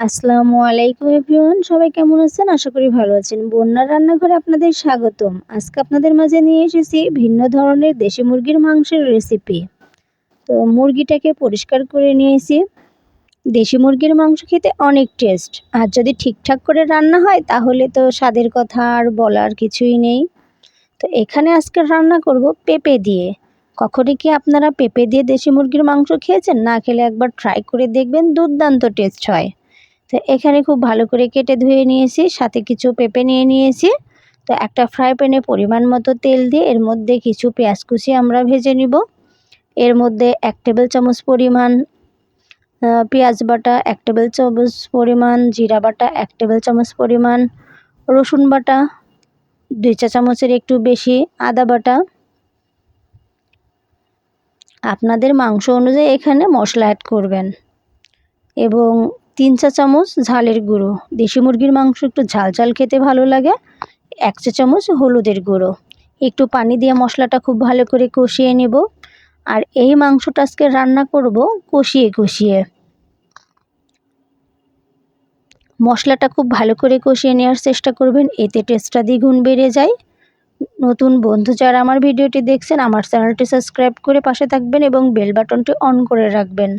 আসসালামু আলাইকুম এভরিওয়ান, সবাই কেমন আছেন? আশা করি ভালো আছেন। বন্যার রান্নাঘরে আপনাদের স্বাগতম। আজকে আপনাদের মাঝে নিয়ে এসেছি ভিন্ন ধরনের দেশি মুরগির মাংসের রেসিপি তো মুরগিটাকে পরিষ্কার করে নিয়েছি। দেশি মুরগির মাংস খেতে অনেক টেস্ট আর যদি ঠিকঠাক করে রান্না হয়, তাহলে তো স্বাদের কথা আর বলার কিছুই নেই। তো এখানে আজকে রান্না করব পেঁপে দিয়ে। কখনই কি আপনারা পেঁপে দিয়ে দেশি মুরগির মাংস খেয়েছেন? না খেলে একবার ট্রাই করে দেখবেন, দুর্দান্ত টেস্ট হয়। তো এখানে খুব ভালো করে কেটে ধুয়ে নিয়েছি, সাথে কিছু পেঁপে নিয়ে নিয়েছি। তো একটা ফ্রাই প্যানে পরিমাণ মতো তেল দিয়ে এর মধ্যে কিছু পেঁয়াজ কুচি আমরা ভেজে নিব। এর মধ্যে এক টেবিল চামচ পরিমাণ পেঁয়াজ বাটা, এক টেবিল চামচ পরিমাণ, জিরা বাটা, এক টেবিল চামচ পরিমাণ, রসুন বাটা, দুই চা চামচের একটু বেশি আদা বাটা। আপনাদের মাংস অনুযায়ী এখানে মশলা অ্যাড করবেন। এবং তিন চা চামচ ঝালের গুঁড়ো। দেশি মুরগির মাংস একটু ঝাল ঝাল খেতে ভালো লাগে। এক চা চামচ হলুদের গুঁড়ো। একটু পানি দিয়ে মশলাটা খুব ভালো করে কষিয়ে নেব। আর এই মাংসটা আজকে রান্না করব কষিয়ে কষিয়ে। মশলাটা খুব ভালো করে কষিয়ে নেওয়ার চেষ্টা করবেন, এতে টেস্টটা দ্বিগুণ বেড়ে যায়। নতুন বন্ধু যারা আমার ভিডিওটি দেখছেন, আমার চ্যানেলটি সাবস্ক্রাইব করে পাশে থাকবেন এবং বেল বাটনটি অন করে রাখবেন।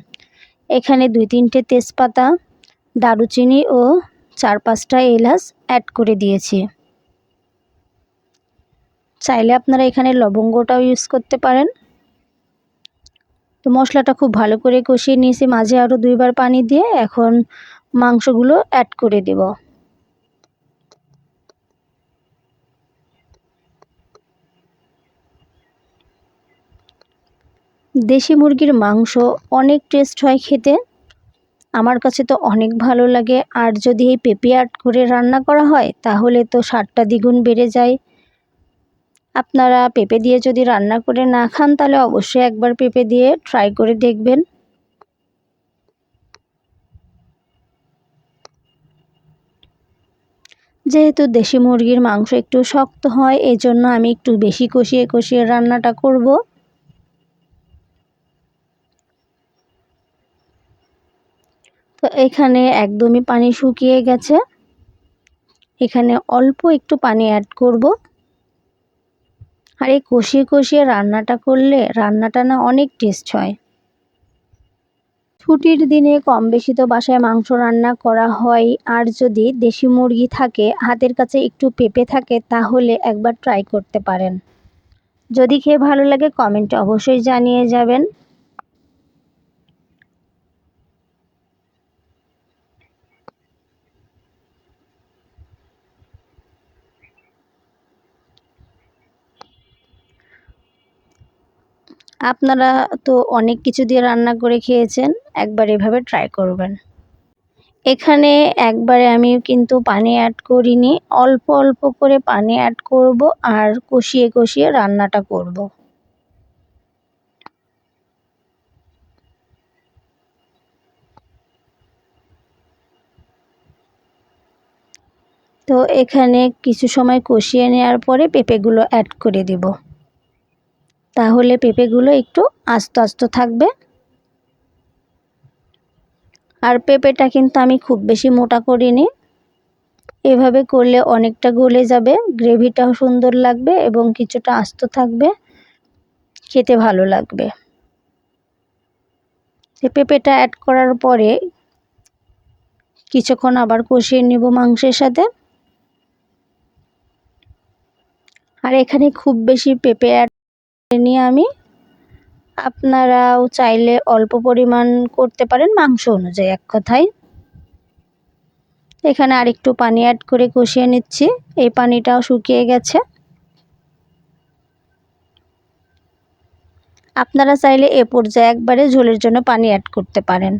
এখানে দুই তিনটে তেজপাতা দারুচিনি ও চার পাঁচটা এলাচ অ্যাড করে দিয়েছি। চাইলে আপনারা এখানে লবঙ্গটাও ইউজ করতে পারেন। তো মশলাটা খুব ভালো করে কষিয়ে নিয়েছি, মাঝে আরও দুইবার পানি দিয়ে এখন মাংসগুলো অ্যাড করে দেব। দেশি মুরগির মাংস অনেক টেস্ট হয় খেতে। আমার কাছে তো অনেক ভালো লাগে। আর যদি এই পেঁপে অ্যাড করে রান্না করা হয়, তাহলে তো স্বাদটা দ্বিগুণ বেড়ে যায়। আপনারা পেঁপে দিয়ে যদি রান্না করে না খান, তাহলে অবশ্যই একবার পেঁপে দিয়ে ট্রাই করে দেখবেন। যেহেতু দেশি মুরগির মাংস একটু শক্ত হয় এই জন্য আমি একটু বেশি কষিয়ে কষিয়ে রান্নাটা করব। তো এখানে একদমই পানি শুকিয়ে গেছে। এখানে অল্প একটু পানি অ্যাড করব। আর এই কষিয়ে কষিয়ে রান্নাটা করলে রান্নাটা না অনেক টেস্ট হয়। ছুটির দিনে কম বেশি তো বাসায় মাংস রান্না করা হয়। আর যদি দেশি মুরগি থাকে, হাতের কাছে একটু পেঁপে থাকে, তাহলে একবার ট্রাই করতে পারেন। যদি খেয়ে ভালো লাগে কমেন্টে অবশ্যই জানিয়ে যাবেন। আপনারা তো অনেক কিছু দিয়ে রান্না করে খেয়েছেন, একবার এভাবে ট্রাই করবেন। এখানে একবারে আমি কিন্তু পানি অ্যাড করিনি, অল্প অল্প করে পানি অ্যাড করব আর কষিয়ে কষিয়ে রান্নাটা করব। তো এখানে কিছু সময় কষিয়ে নেওয়ার পরে পেঁপেগুলো অ্যাড করে দেব। তাহলে পেঁপেগুলো একটু আস্ত আস্ত থাকবে। আর পেঁপেটা কিন্তু আমি খুব বেশি মোটা করিনি। এভাবে করলে অনেকটা গলে যাবে, গ্রেভিটাও সুন্দর লাগবে এবং কিছুটা আস্ত থাকবে, খেতে ভালো লাগবে। পেঁপেটা অ্যাড করার পরে কিছুক্ষণ আবার কষিয়ে নেব মাংসের সাথে। আর এখানে খুব বেশি পেঁপে অ্যাড নিয়ে আমি আপনারাও চাইলে অল্প পরিমাণ করতে পারেন মাংস অনুযায়ী, এক কথায়। এখানে আরেকটু পানি অ্যাড করে কষিয়ে নিচ্ছি। এই পানিটাও শুকিয়ে গেছে। আপনারা চাইলে এ পর্যায়ে একবারে ঝোলের জন্য পানি অ্যাড করতে পারেন।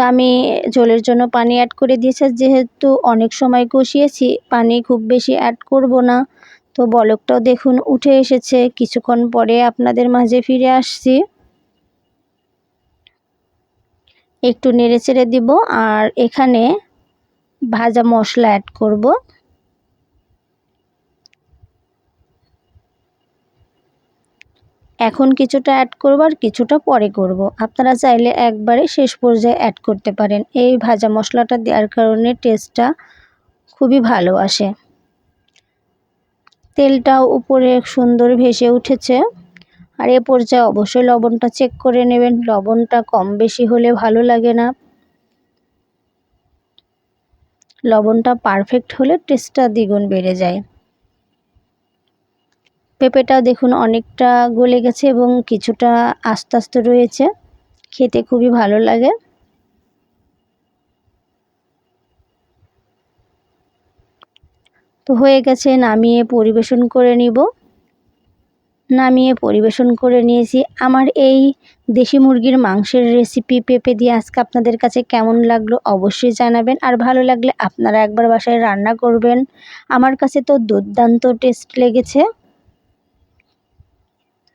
তো আমি জলের জন্য পানি অ্যাড করে দিয়েছি। যেহেতু অনেক সময় কষিয়েছি, পানি খুব বেশি অ্যাড করব না। তো বলকটাও দেখুন উঠে এসেছে। কিছুক্ষণ পরে আপনাদের মাঝে ফিরে আসছি। একটু নেড়ে চেড়ে দিব। আর এখানে ভাজা মশলা অ্যাড করব। এখন কিছুটা অ্যাড করব আর কিছুটা পরে করব। আপনারা চাইলে একবারে শেষ পর্যায়ে অ্যাড করতে পারেন। এই ভাজা মশলাটা দেওয়ার কারণে টেস্টটা খুবই ভালো আসে। তেলটাও উপরে সুন্দর ভেসে উঠেছে। আর এ পর্যায়ে অবশ্যই লবণটা চেক করে নেবেন। লবণটা কম বেশি হলে ভালো লাগে না। লবণটা পারফেক্ট হলে টেস্টটা দ্বিগুণ বেড়ে যায়। পেঁপেটা দেখুন অনেকটা গলে গেছে এবং কিছুটা আস্তে আস্তে রয়েছে। খেতে খুবই ভালো লাগে। তো হয়ে গেছে, নামিয়ে পরিবেশন করে নিব। নামিয়ে পরিবেশন করে নিয়েছি। আমার এই দেশি মুরগির মাংসের রেসিপি পেঁপে দিয়ে আজকে আপনাদের কাছে কেমন লাগল অবশ্যই জানাবেন। আর ভালো লাগলে আপনারা একবার বাসায় রান্না করবেন। আমার কাছে তো দুর্দান্ত টেস্ট লেগেছে।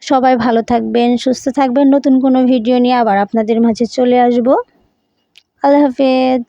সবাই ভালো থাকবেন, সুস্থ থাকবেন। নতুন কোনো ভিডিও নিয়ে আবার আপনাদের মাঝে চলে আসব। আল্লাহ হাফেজ।